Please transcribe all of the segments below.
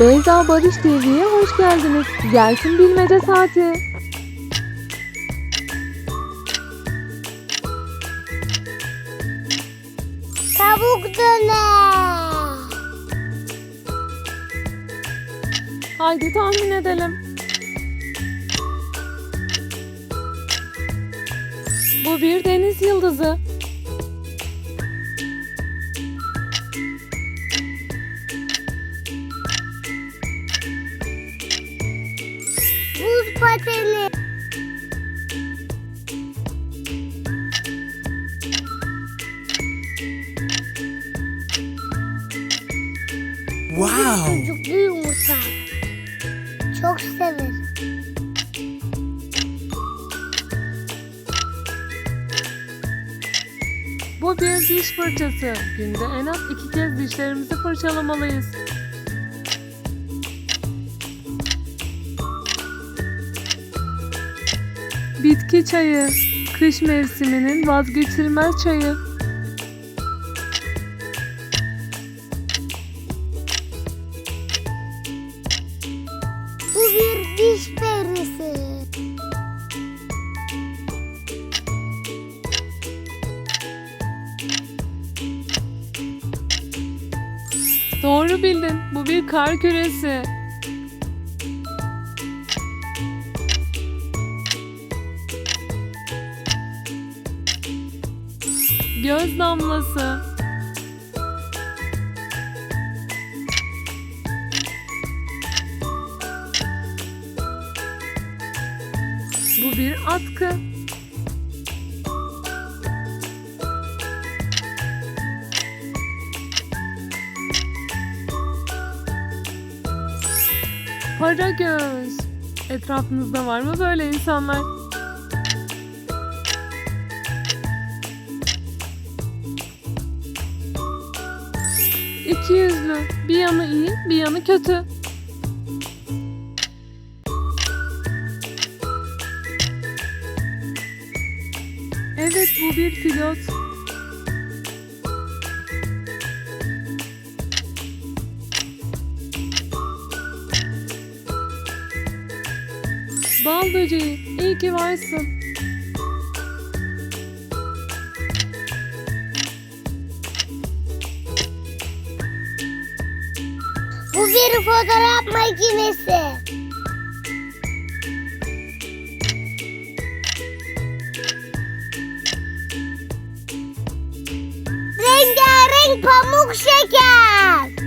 Beyza Barış TV'ye hoş geldiniz. Gelsin bilmece saati. Tavuk döner. Haydi tahmin edelim. Bu bir deniz yıldızı. Pateni. Wow! Yumurta. Çok severim. Bu bir diş fırçası. Günde en az iki kez dişlerimizi fırçalamalıyız. Bitki çayı. Kış mevsiminin vazgeçilmez çayı. Bu bir diş perisi. Doğru bildin. Bu bir kar küresi. Göz damlası. Bu bir atkı. Para göz. Etrafınızda var mı böyle insanlar? İki yüzlü. Bir yanı iyi, bir yanı kötü. Evet bu bir pilot. Bal böceği, iyi ki varsın. Bir fotoğraf makinesi. Rengarenk pamuk şeker.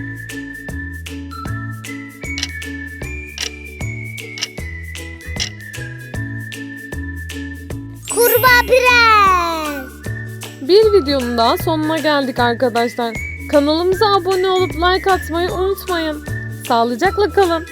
Bir videonun daha sonuna geldik arkadaşlar. Kanalımıza abone olup like atmayı unutmayın. Sağlıcakla kalın.